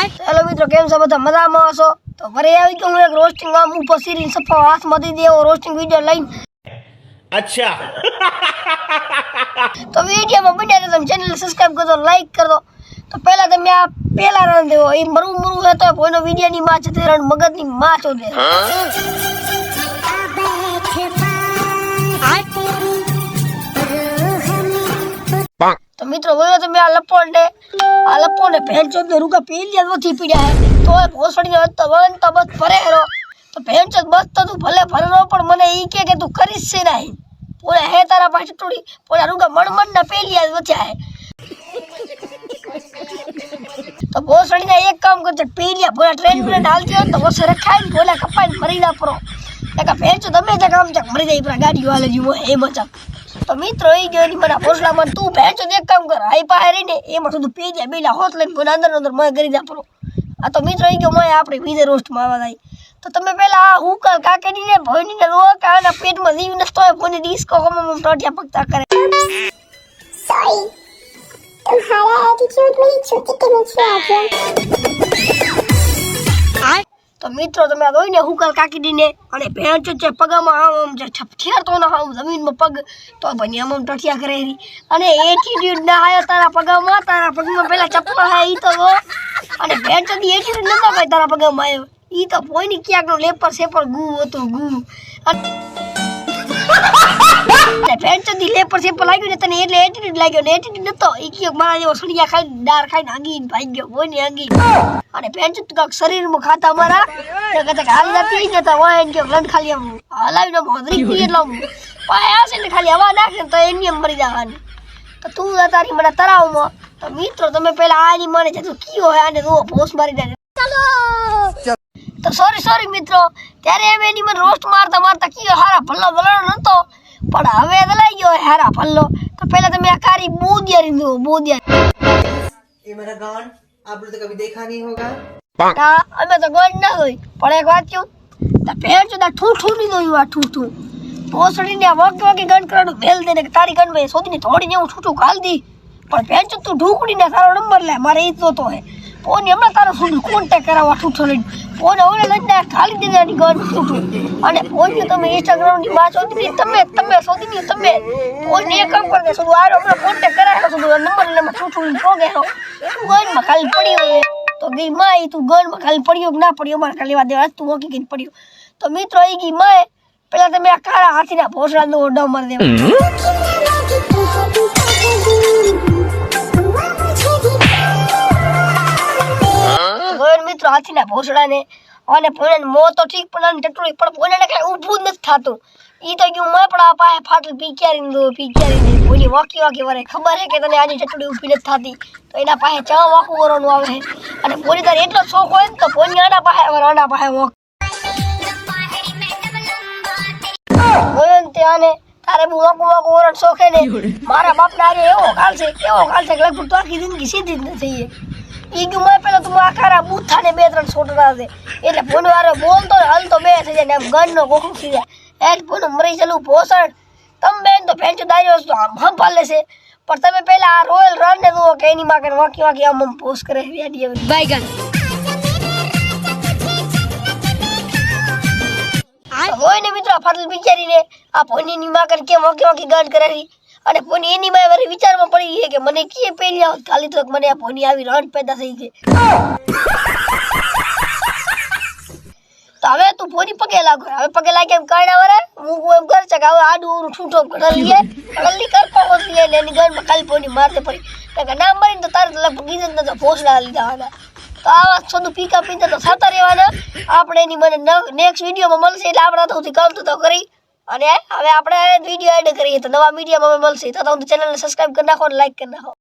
Hello મિત્રો કેમ છો? બધા મજામાં હશો? તો ફરી આવી ગયો હું એક રોસ્ટિંગ આમ ઉપર સીરીન સફો હાથમાં દઈ દેવો રોસ્ટિંગ વીડિયો લઈને. અચ્છા. તો વિડીયોમાં બન્યા તમે ચેનલ સબસ્ક્રાઇબ કરજો લાઈક કરજો. તો પહેલા તમે આ પહેલા રણ દેવો. એ મરું મરું હતો કોઈનો વિડીયોની માં છે તે રણ મગજની માં છો દે તો મિત્રો વયો તમે આ લપોણને આ લપોણને ભેણ ચોદ ને રૂકા પેલી નથી પીડ્યા હે તો એ ભોસડીને હત વન તો બસ ફરે હેરો તો ભેણ ચોદ બસ તો તું ભલે ફરેરો પણ મને ઈ કે કે તું કરીશ છે નહીં પોલા હે તારા પાસે ટોડી પોલા રૂકા મણમણ ના પેલી આજ વચ્યા હે તો ભોસડીને એક કામ કરજો પેલિયા ભોલા ટ્રેનમાં ડાલતી હોય ને તો વસરે ખાઈને ભોલા કપાઈને મરી ના પરો એક ભેણ ચોદ અમે જ કામ ચક મરી જાય પરા ગાડી વાલે જીવો એ મચક તો મિત્રો એ ગયો ની મને હોસલામાં તું ભેંચો એક કામ કર. આઈ પારી ને એમાં સુધી પી જાય, બેલા હોત લઈને કોઈ અંદર અંદર મને કરી જા પરો. આ તો મિત્રો એ ગયો મને આપણે બીજે રોસ્ટમાં આવવા થાય તો તમે પેલા આ ઉકલ કાકડીને ભોયનીને રોક, આના પેટમાં જીવ ને તોય ભોની ડિસ્કો હમમ ટોટિયા પકતા કરે. સોરી તુમ્હારા એટીટ્યુડ મેં છૂટી કે મુજે આપ્યો તો મિત્રો, તમે જોઈ ને હુકલ કાકીડીને અને ભેંચ છે પગમાં આમ આમ જે ઠેરતો ના આમ જમીનમાં પગ, તો બની આમ આમ ટઠિયા કરે અને એટીટ્યુડ ના આવ્યો તારા પગમાં તારા પગમાં પેલા ચપ્પલ હા ઈ તો અને ભેંચ દી એટીટ્યુડ નતા ભાઈ તારા પગમાં આવ્યો એ તો પોઈની ક્યાંકનો લેપર સેપર ગુ હતો, ગુ. અને ભેંસ દી લેપર સેપર લાગ્યું ને તને એટલે એટીટ્યુડ લાગ્યો ને નતો. ઈ ખાઈને ડાર ખાઈને આંગી ભાઈ ગયો અને કાક શરીરમાં ખાતા મારા? તે ખાલી આમ હલાવી ને તો એની એમ મરી જવાની. તો તું તારી મને તરાવમાં. તો મિત્રો, તમે પેલા આની મને તું કયો હે આને રો ભોસ મારી દે. તો સોરી સોરી મિત્રો. ત્યારે એમ એની મને રોસ્ટ મારતા મારતા કયો, હારા ભલ્લો વલણો નતો. પણ હવે લઈ ગયો હેરા ફલ્લો. તો પહેલા તમે આ કારી બોદિયારી દો બોદિયારી. એ મારા ગણ આપણે તો કભી દેખા નહીં હોગા. અમે તો ગણ ના હોય પણ એક વાત કહું તા પહેર જો આ ઠૂ ઠૂ પોસડીને વગ વગે ગણ કરવાનું ભેલ તારી ગણ ભાઈ સોધીને થોડી ને હું ઠૂઠું કાલ પણ પહેર જો તું ઢૂકડીને સારો નંબર લે મારે ઈ તો પોની હમણાં તારો સુધી કોન્ટેક કરાવવા ઠૂઠો લઈને. ફોન હવે લઈને ખાલી દે આની ગણ છૂટું અને પોની તમે ઇન્સ્ટાગ્રામની માં શોધી તમે તમે શોધી તમે. ફોન એક કામ કરી દે શું આરો હમણાં કોન્ટેક કરાવ્યો શું નંબરમાં ઠૂઠું લઈને પોગે રો ગણમાં ખાલી પડી હોય તો ગઈ માં તું ગણમાં ખાલી પડ્યો કે ના પડ્યો મારે ખાલી વાત દેવા તું ઓકી ગઈ પડ્યો તો મિત્રો આઈ ગઈ માં પેલા તમે આ કાળા હાથીના ભોસડા નો ઓડો મારી દેવા. હાથીના ભોસડાને અને પોણે મો તો ઠીક, પણ ટટોળી પણ પોણે કઈ ઊભું નથી થતું. ઈ તો ગયું મેં પણ આ ફાટલ પીક્યારી દો પીક્યારી દે બોલી વાકી વાકી વરે. ખબર હે કે તને આજે ટટોળી ઊભી નથી થતી? તો એના પાસે ચા વાકું કરવાનું આવે અને પોની તારે એટલો શોખ હોય ને તો પોની આના પાસે આના પાસે વાક. આને તારે બહુ વાકું વાકું વરણ શોખે ને. મારા બાપના આજે એવો કાલ છે, એવો કાલ છે લગભગ તો આખી જિંદગી સીધી જ નથી ઈ ગયું મેં પેલા તું આ બુથા ને બે ત્રણ છોટરા છે. એટલે ફોન વાળો બોલતો ને હલતો બે થઈ જાય ને એમ ગનનો ગોખું થઈ જાય. એ ફોન મરી ચલું ભોસણ. તમે બેન તો ફેંચો દાયો વસ્તુ આમ સંભાળે છે પણ તમે પેલા આ રોયલ રન ને જુઓ કે એની માં વાંકી વાંકી આમ આમ પોસ કરે બાઈગન હોય ને મિત્રો આ ફાટલ બિચારીને આ પોનીની માં કે કેમ વાંકી વાકી ગન કરાવી? અને પોની એની માં વળી વિચારમાં પડી ગઈ કે મને કે પેલી આવત ખાલી તો મને આ પોની આવી રણ પેદા થઈ ગઈ. તો હવે તું પોની પગે લાગો હવે પગે લાગે એમ કાઢા વરે? હું એમ કર છે કે હવે આડું ઓરું ઠૂઠો કડલ લે. કડલ કર હોત ને એની ગનમાં ખાલી પોની મારતે પડી. કે ના મરીને તો તારે લગભગ ગીધે તો ભોસડા લીધા હતા તો આવા સોનું પીકા પીતા તો થતા રહેવાના. આપણે એની મને નેક્સ્ટ વિડીયોમાં મળશે એટલે આપણા તો કામ તો કરી. અને હવે આપણે વીડિયો એડ કરીએ. તો નવા મીડિયામાં મળશે. તો તમે ચેનલને સબસ્ક્રાઇબ કરી નાખો અને લાઈક કરી નાખો.